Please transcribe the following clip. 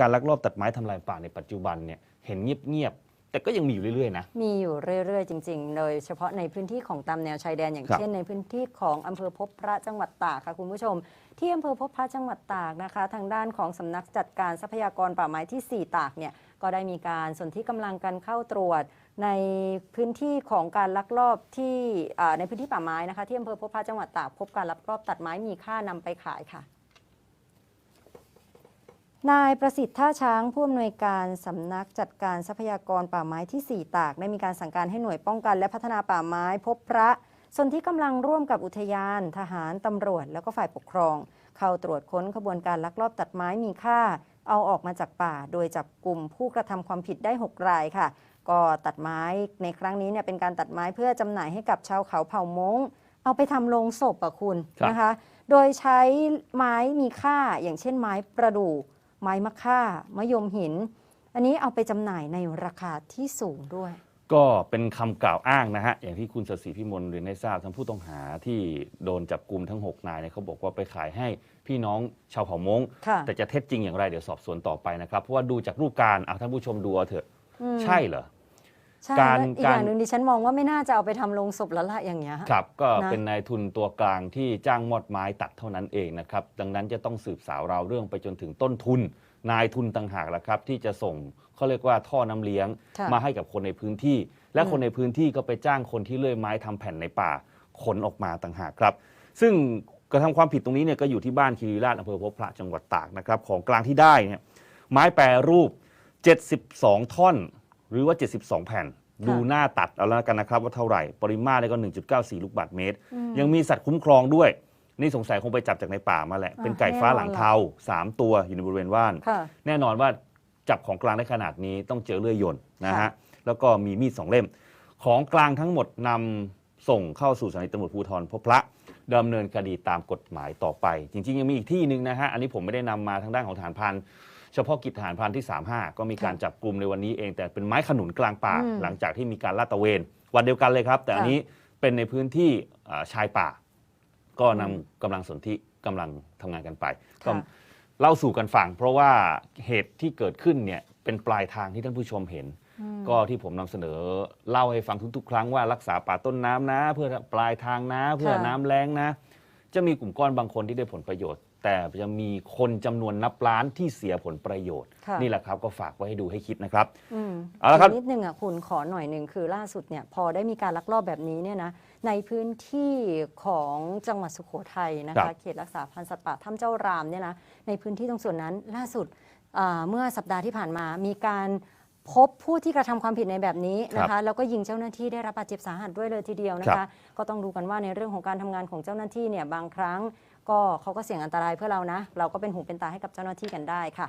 การลักลอบตัดไม้ทำลายป่าในปัจจุบันเนี่ยเห็นเงียบๆ แต่ก็ยังมีอยู่เรื่อยๆนะ มีอยู่เรื่อยๆ จริงๆ โดยเฉพาะในพื้นที่ของตามแนวชายแดนอย่างครับเช่นในพื้นที่ของอำเภอพบพระจังหวัดตากค่ะคุณผู้ชม ที่อำเภอพบพระจังหวัดตากนะคะ ทางด้านของสำนักจัดการทรัพยากรป่าไม้ที่ 4 ตากเนี่ยก็ได้มีการสนที่กำลังกันเข้าตรวจ ในพื้นที่ของการลักลอบที่อ่าในพื้นที่ป่าไม้นะคะที่อำเภอพบพระจังหวัดตากพบการลักลอบตัดไม้มีค่านำไปขายค่ะ นายประสิทธิ์ท่าช้างผู้อำนวยการสำนักจัดการทรัพยากรป่าไม้ที่ 4 ตาก ได้มีการสั่งการให้หน่วยป้องกันและพัฒนาป่าไม้พบพระส่วนที่กำลังร่วมกับอุทยาน ทหารตำรวจ แล้วก็ฝ่ายปกครอง เข้าตรวจค้นขบวนการลักลอบตัดไม้มีค่า เอาออกมาจากป่า โดยจับกลุ่มผู้กระทำความผิดได้ 6 รายค่ะ ก็ตัดไม้ในครั้งนี้เนี่ยเป็นการตัดไม้เพื่อจำหน่ายให้กับชาวเขาเผ่ามงเอาไปทำโลงศพอะคุณครับนะคะ โดยใช้ไม้มีค่าอย่างเช่นไม้ประดู่ ไม้มะค่ามะยมหิน อันนี้เอาไปจำหน่ายในราคาที่สูงด้วย ก็เป็นคำกล่าวอ้างนะฮะ อย่างที่คุณสศิพิมลเรียนให้ทราบทั้งผู้ต้องหาที่โดนจับกลุ่มทั้ง 6 นายเนี่ยเขาบอกว่าไปขายให้พี่น้องชาวเผ่ามงค่ะแต่จะเท็จจริงอย่างไรเดี๋ยวสอบสวนต่อไปนะครับเพราะว่าดูจากรูปการอะท่านผู้ชมดูเอาเถอะอืมใช่เหรอ ใช่การและอีกการอย่างหนึ่งดิฉันมองว่าไม่น่าจะเอาไปทำโลงศพแล้วละอย่างเงี้ยครับ ก็นะเป็นนายทุนตัวกลางที่จ้างมอดไม้ตัดเท่านั้นเองนะครับ ดังนั้นจะต้องสืบสาวราวเรื่องไปจนถึงต้นทุน นายทุนต่างหากละครับ ที่จะส่งเขาเรียกว่าท่อน้ำเลี้ยงค่ะมาให้กับคนในพื้นที่ และอืมคนในพื้นที่ก็ไปจ้างคนที่เลื่อยไม้ทำแผ่นในป่าขนออกมาต่างหากครับ ซึ่งกระทำความผิดตรงนี้เนี่ยก็อยู่ที่บ้านคีรีราชอำเภอพบพระจังหวัดตากนะครับของกลางที่ได้เนี่ยไม้แปรรูป 72 ท่อน หรือว่า 72 แผ่นค่ะดูหน้าตัดเอาแล้วกันนะครับว่าเท่าไหร่ ปริมาตรเนี่ยก็ 1.94 ลูกบาศก์เมตรอืมยังมีสัตว์คุ้มครองด้วย นี่สงสัยคงไปจับจากในป่ามาแหละอ่าเป็นไก่ฟ้าแน่นอนหลังเทา3 ตัวอยู่ในบริเวณว่านค่ะแน่นอนว่าจับของกลางได้ขนาดนี้ต้องเจอเลื่อยยนต์นะฮะค่ะแล้วก็มีมีดสองเล่ม ของกลางทั้งหมดนำส่งเข้าสู่สถานีตำรวจภูธรพบพระดำเนินคดีตามกฎหมายต่อไป จริง ๆ ยังมีอีกที่หนึ่งนะฮะ อันนี้ผมไม่ได้นำมาทางด้านของฐานพัน เฉพาะกิจฐานพันที่ 35 ก็มีการจับกลุ่มในวันนี้เอง แต่เป็นไม้ขนุนกลางป่า อืมหลังจากที่มีการลาดตระเวน วันเดียวกันเลยครับ แต่อันค่ะ นี้เป็นในพื้นที่อ่าชายป่า ก็นำอืมกำลังสนธิกำลังทำงานกันไปก็ ค่ะ เล่าสู่กันฟังเพราะว่าเหตุที่เกิดขึ้นเนี่ยเป็นปลายทางที่ท่านผู้ชมเห็นอืมก็ที่ผมนำเสนอเล่าให้ฟังทุกๆ ครั้งว่ารักษาป่าต้นน้ำนะ เพื่อปลายทางนะ เพื่อค่ะ น้ำแรงนะ จะมีกลุ่มก้อนบางคนที่ได้ผลประโยชน์ แต่จะมีคนจำนวนนับล้านที่เสียผลประโยชน์ ค่ะ นี่แหละครับก็ฝากไว้ให้ดูให้คิดนะครับ อืมเอาละครับกนิดนึงอะคุณขอหน่อยหนึ่งคือล่าสุดเนี่ยพอได้มีการลักลอบแบบนี้เนี่ยนะในพื้นที่ของจังหวัดสุโขทัยนะครัคะบ เขตรักษาพันธุ์สัตว์ป่าถ้ำเจ้ารามเนี่ยนะในพื้นที่ตรงส่วนนั้นล่าสุดอ่าเมื่อสัปดาห์ที่ผ่านมามีการ พบผู้ที่กระทำความผิดในแบบนี้นะคะแล้วก็ยิงเจ้าหน้าที่ได้รับบาดเจ็บสาหัสด้วยเลยทีเดียวนะครัคะบก็ต้องดูกันว่าในเรื่องของการทำงานของเจ้าหน้าที่เนี่ยบางครั้ง ก็เขาก็เสี่ยงอันตรายเพื่อเรานะ เราก็เป็นหูเป็นตาให้กับเจ้าหน้าที่กันได้ค่ะ